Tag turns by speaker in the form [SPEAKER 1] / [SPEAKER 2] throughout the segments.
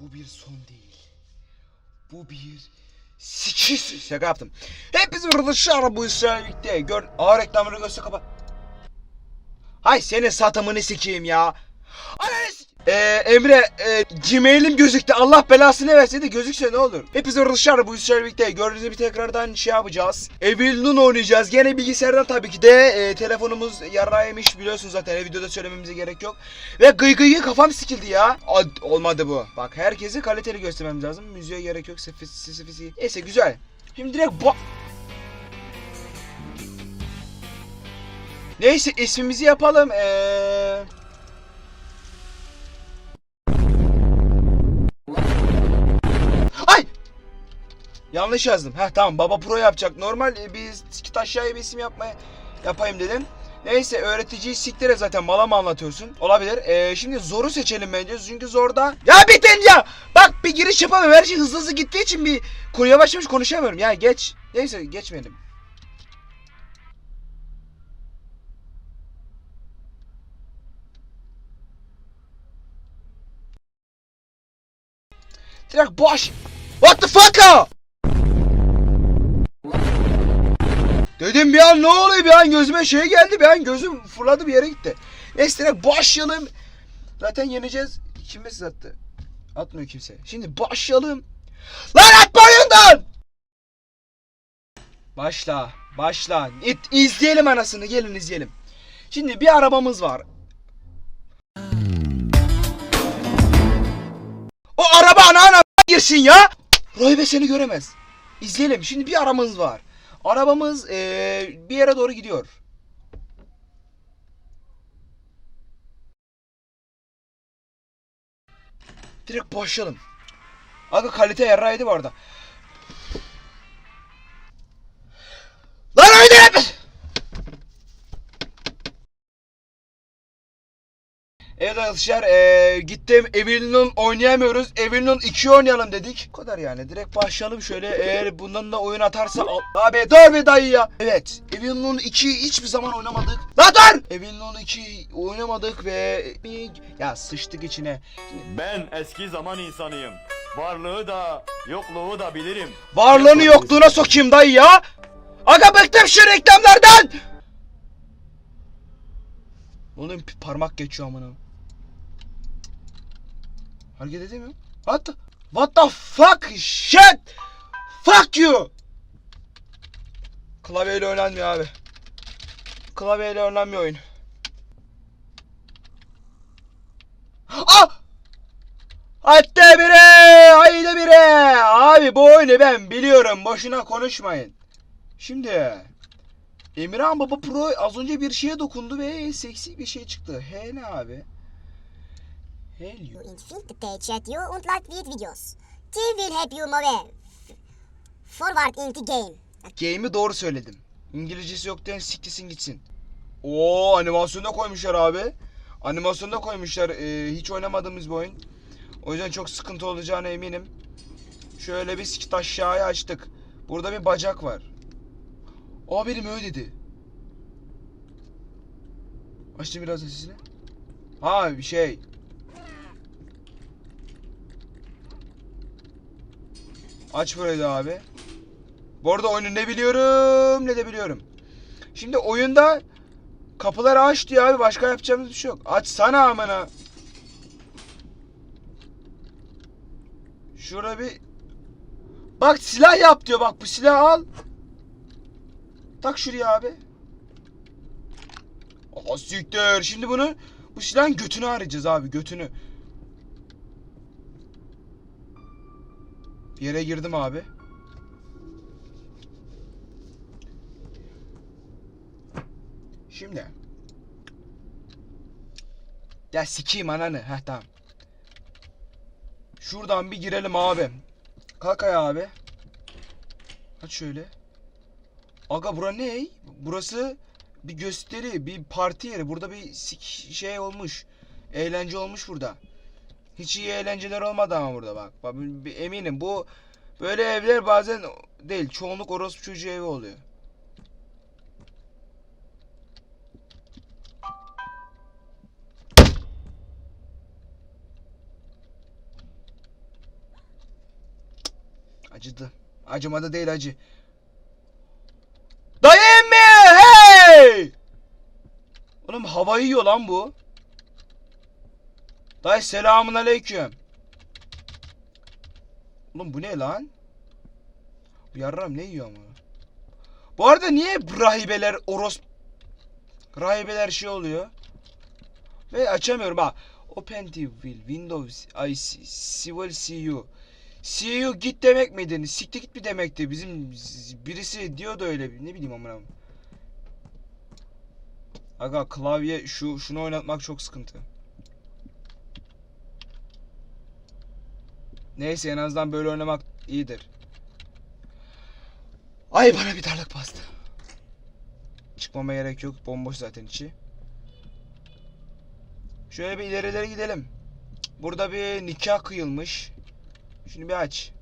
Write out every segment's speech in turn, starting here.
[SPEAKER 1] Bu bir son değil. Bu bir sikiş. Şaka yaptım. Hepiniz burada dışarı bu işlerle birlikte. Gör. Aa reklamını göster kapa. Hay senin satımını sikeyim ya. Ananı ee, Emre e, Gmail'im gözüktü. Allah belasını versin de gözükse ne olur. Hepiniz orada dışarı bu işlerle birlikte. Gördüğünüz gibi tekrardan şey yapacağız. Evil Nun oynayacağız. Gene bilgisayardan tabii ki de e, telefonumuz yara yemiş biliyorsunuz zaten. Videoda söylememize gerek yok. Ve gıy gıy kafam sikildi ya. Ad- olmadı bu. Bak herkesi kaliteli göstermemiz lazım. Müziğe gerek yok. Sefisi sefisi. Neyse güzel. Şimdi direkt bu... Neyse ismimizi yapalım. Eee... Yanlış yazdım. Heh tamam Baba Pro yapacak. Normal e, biz kit aşağıya bir isim yapmaya yapayım dedim. Neyse öğreticiyi siktire zaten mala mı anlatıyorsun? Olabilir. Ee, şimdi zoru seçelim bence. Çünkü zorda... Ya bitin ya! Bak bir giriş yapamıyorum. Her şey hızlı hızlı gittiği için bir konu yavaş yavaş konuşamıyorum. Ya geç. Neyse geçmeyelim. Direkt boş. What the fuck Dedim bir an ne oluyor bir an gözüme şey geldi bir an gözüm fırladı bir yere gitti. Neyse direkt başlayalım. Zaten yeneceğiz. Kim mesaj attı? Atmıyor kimse. Şimdi başlayalım. Lan atma oyundan! Başla. Başla. İt, izleyelim anasını gelin izleyelim. Şimdi bir arabamız var. O araba ana ana girsin ya. Rahibe seni göremez. İzleyelim. Şimdi bir aramız var. Arabamız eee, bir yere doğru gidiyor. Direkt başlayalım. Aga kalite yarraydı bu arada. Arkadaşlar eee, gittim Evil'in oynayamıyoruz. Evil'in 2 oynayalım dedik. Bu kadar yani. Direkt başlayalım şöyle. Eğer bundan da oyun atarsa al. Abi dur be dayı ya. Evet. Evil'in 2 hiçbir zaman oynamadık. Lan dur! Evil'in 2 oynamadık ve ya sıçtık içine.
[SPEAKER 2] Ben eski zaman insanıyım. Varlığı da yokluğu da bilirim.
[SPEAKER 1] Varlığını yokluğuna sokayım dayı ya. Aga bıktım şu reklamlardan. Oğlum parmak geçiyor amına. Hareket edemiyor. What the, what the fuck shit? Fuck you. Klavyeyle oynanmıyor abi. Klavyeyle oynanmıyor oyun. Ah! Hatta bire! Haydi bire! Abi bu oyunu ben biliyorum. Boşuna konuşmayın. Şimdi Emirhan Baba Pro az önce bir şeye dokundu ve seksi bir şey çıktı. He ne abi? Hell you.
[SPEAKER 3] infiltrate chat you und like weird videos. Team will help you move forward in the game.
[SPEAKER 1] Game'i doğru söyledim. İngilizcesi yok diyen siktisin gitsin. Oo animasyonda koymuşlar abi. Animasyonda koymuşlar. Ee, hiç oynamadığımız bir oyun. O yüzden çok sıkıntı olacağına eminim. Şöyle bir sikit aşağıya açtık. Burada bir bacak var. Aa benim öyle dedi. Açtım biraz sesini. Ha bir şey. Aç burayı da abi. Bu arada oyunu ne biliyorum ne de biliyorum. Şimdi oyunda kapıları aç diyor abi başka yapacağımız bir şey yok. Açsana amına. Şurada bir Bak silah yap diyor bak bu silahı al. Tak şuraya abi. Aa siktir. Şimdi bunu bu silahın götünü arayacağız abi götünü. Bir yere girdim abi. Şimdi. Ya sikeyim ananı. Heh tamam. Şuradan bir girelim abi. Kalk ayağa abi. Aç şöyle. Aga bura ne? Burası bir gösteri, bir parti yeri. Burada bir sik- şey olmuş. Eğlence olmuş burada. Hiç iyi eğlenceler olmadı ama burada bak. eminim bu böyle evler bazen değil. Çoğunluk orospu çocuğu evi oluyor. Acıdı. Acımadı değil acı. Dayı emmi hey! Oğlum havayı yiyor lan bu. Dayı selamun aleyküm. Oğlum bu ne lan? Bu yarram ne yiyor ama? Bu arada niye rahibeler oros rahibeler şey oluyor? Ve açamıyorum ha. Open the wheel, Windows, I see, civil see you. See you git demek miydi? Siktir git mi demekti? Bizim birisi diyordu öyle. Ne bileyim amına. Aga klavye şu şunu oynatmak çok sıkıntı. Neyse en azından böyle oynamak iyidir. Ay bana bir darlık bastı. Çıkmama gerek yok. Bomboş zaten içi. Şöyle bir ilerilere gidelim. Burada bir nikah kıyılmış. Şunu bir aç.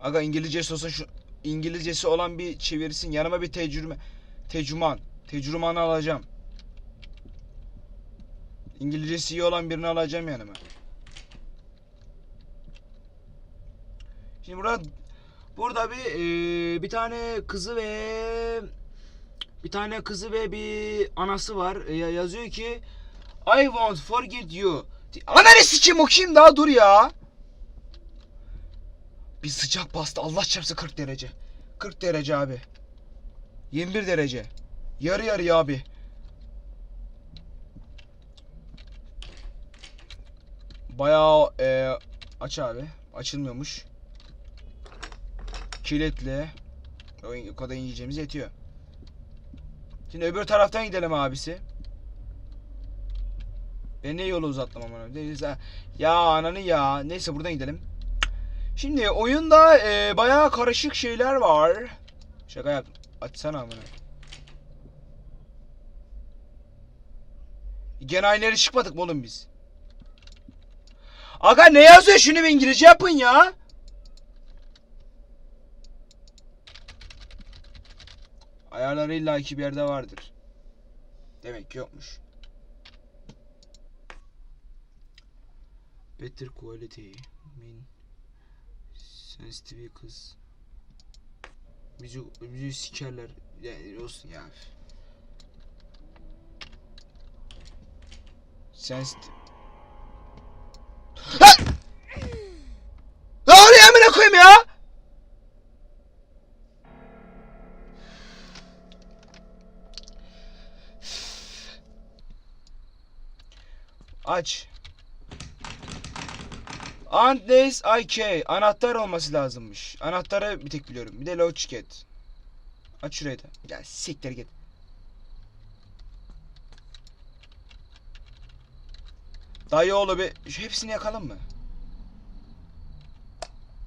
[SPEAKER 1] Aga İngilizcesi olsa şu İngilizcesi olan bir çevirsin. Yanıma bir tecrübe tecrüman. Tecrümanı alacağım. İngilizcesi iyi olan birini alacağım yanıma. Şimdi burada burada bir eee, bir tane kızı ve bir tane kızı ve bir anası var. E, yazıyor ki I won't forget you. Ananı sikeyim okuyayım daha dur ya. Bir sıcak bastı Allah çarpsın 40 derece. 40 derece abi. 21 derece. Yarı yarıya abi. Bayağı e, aç abi. Açılmıyormuş. Kilitli. O, kadar yiyeceğimiz yetiyor. Şimdi öbür taraftan gidelim abisi. Ben ne yolu uzattım ama. Ya ananı ya. Neyse buradan gidelim. Şimdi oyunda e, bayağı karışık şeyler var. Şaka yaptım. Açsana amına. Gene aynı çıkmadık mı oğlum biz? Aga ne yazıyor şunu bir İngilizce yapın ya. Ayarları illa ki bir yerde vardır. Demek ki yokmuş. Better quality. Min. Sensitive kız. Müzik, müziği sikerler. Yani olsun ya. Sensitive. Aç. Andes IK. Anahtar olması lazımmış. Anahtarı bir tek biliyorum. Bir de Lochket. Aç şurayı da. Ya siktir git. Dayı oğlu bir şu hepsini yakalım mı?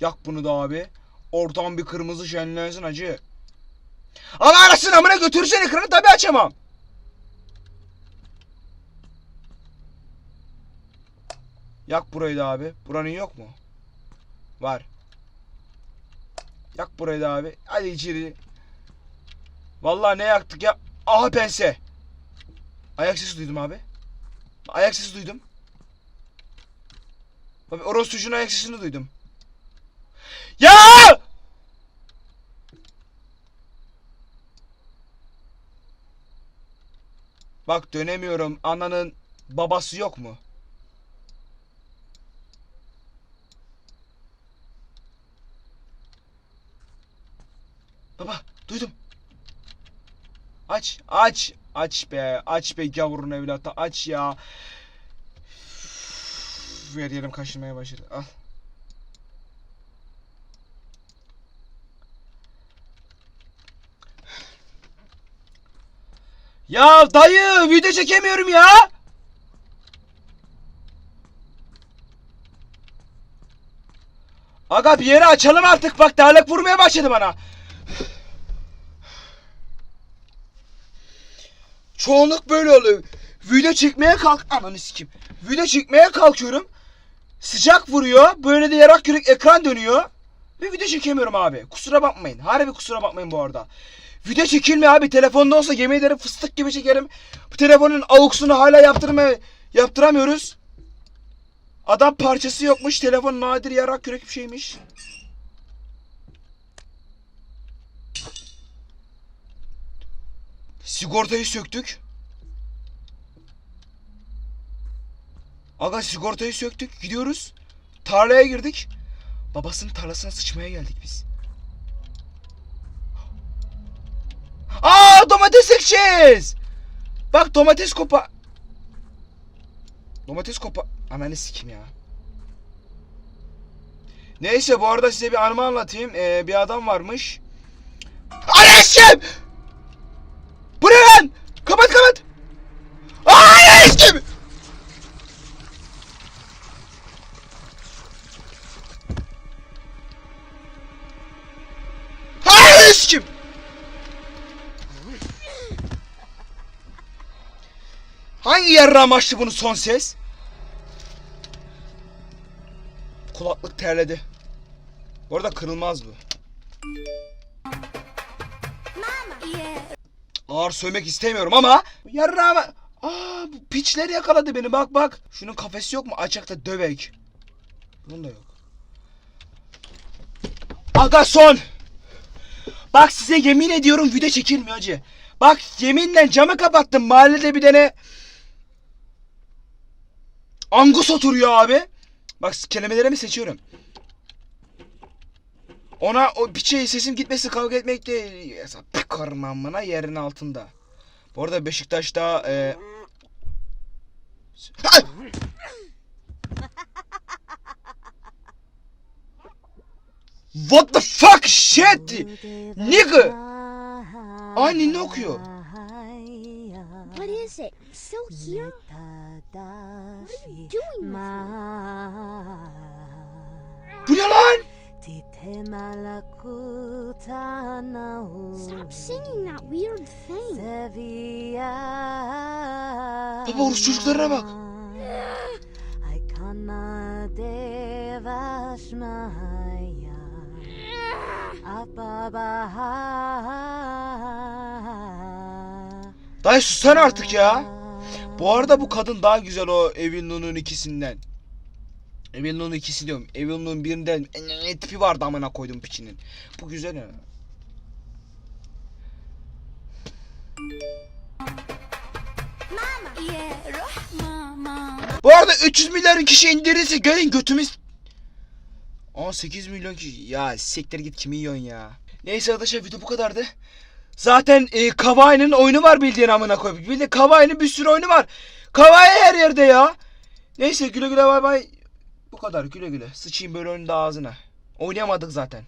[SPEAKER 1] Yak bunu da abi. Ortam bir kırmızı şenlensin acı. Ama arasın amına götürürsen ekranı tabi açamam. Yak burayı da abi. Buranın yok mu? Var. Yak burayı da abi. Hadi içeri. Vallahi ne yaktık ya? Aha pense. Ayak sesi duydum abi. Ayak sesi duydum. Abi orospucunun ayak sesini duydum. Ya! Bak dönemiyorum. Ananın babası yok mu? Baba duydum. Aç aç aç be aç be gavurun evlatı aç ya. Üf, Her yerim kaşınmaya başladı. Al. Ya dayı video çekemiyorum ya. Aga bir yere açalım artık bak darlık vurmaya başladı bana. Çoğunluk böyle oluyor. Video çekmeye kalk ananı sikim. Video çekmeye kalkıyorum. Sıcak vuruyor. Böyle de yarak yürek ekran dönüyor. Ve video çekemiyorum abi. Kusura bakmayın. Harbi kusura bakmayın bu arada. Video çekilmiyor abi. Telefonda olsa yemin ederim fıstık gibi çekerim. Bu telefonun aux'unu hala yaptırma yaptıramıyoruz. Adam parçası yokmuş. Telefon nadir yarak yürek bir şeymiş. Sigortayı söktük. Aga sigortayı söktük. Gidiyoruz. Tarlaya girdik. Babasının tarlasına sıçmaya geldik biz. Aa domates ekeceğiz. Bak domates kopa. Domates kopa. Ananı sikim ya. Neyse bu arada size bir anımı anlatayım. Ee, bir adam varmış. Anasım! Hangi yarra amaçlı bunu son ses? Kulaklık terledi. Bu arada kırılmaz bu. Ağır sövmek istemiyorum ama yarra ama Aa bu piçler yakaladı beni bak bak. Şunun kafesi yok mu? Açıkta dövek. Bunun da yok. Aga son. Bak size yemin ediyorum video çekilmiyor acı. Bak yeminle camı kapattım. Mahallede bir tane Angus oturuyor abi. Bak kelimelerimi seçiyorum. Ona o piçe sesim gitmesi kavga etmek değil. Pıkarım amına yerin altında. Bu arada Beşiktaş'ta e... What the fuck shit? Nigga! Ay ninni okuyor.
[SPEAKER 4] What is it? Still here? What are you doing with
[SPEAKER 1] Bu ne lan?
[SPEAKER 4] Stop singing that weird thing.
[SPEAKER 1] Baba oruç çocuklarına bak. Dayı susana artık ya. Bu arada bu kadın daha güzel o Evil Nun'un ikisinden. Evil Nun'un ikisi diyorum. Evil Nun'un birinden ne tipi vardı amına koydum piçinin. Bu güzel ya. Bu arada 300 milyon kişi indirirse gelin götümüz 18 milyon kişi. Ya siktir git kimi yiyorsun ya. Neyse arkadaşlar video bu kadardı. Zaten e, Kavai'nin oyunu var bildiğin amına koyup. Bildiğin Kavai'nin bir sürü oyunu var. Kavai her yerde ya. Neyse güle güle bay bay. Bu kadar güle güle. Sıçayım böyle da ağzına. Oynayamadık zaten.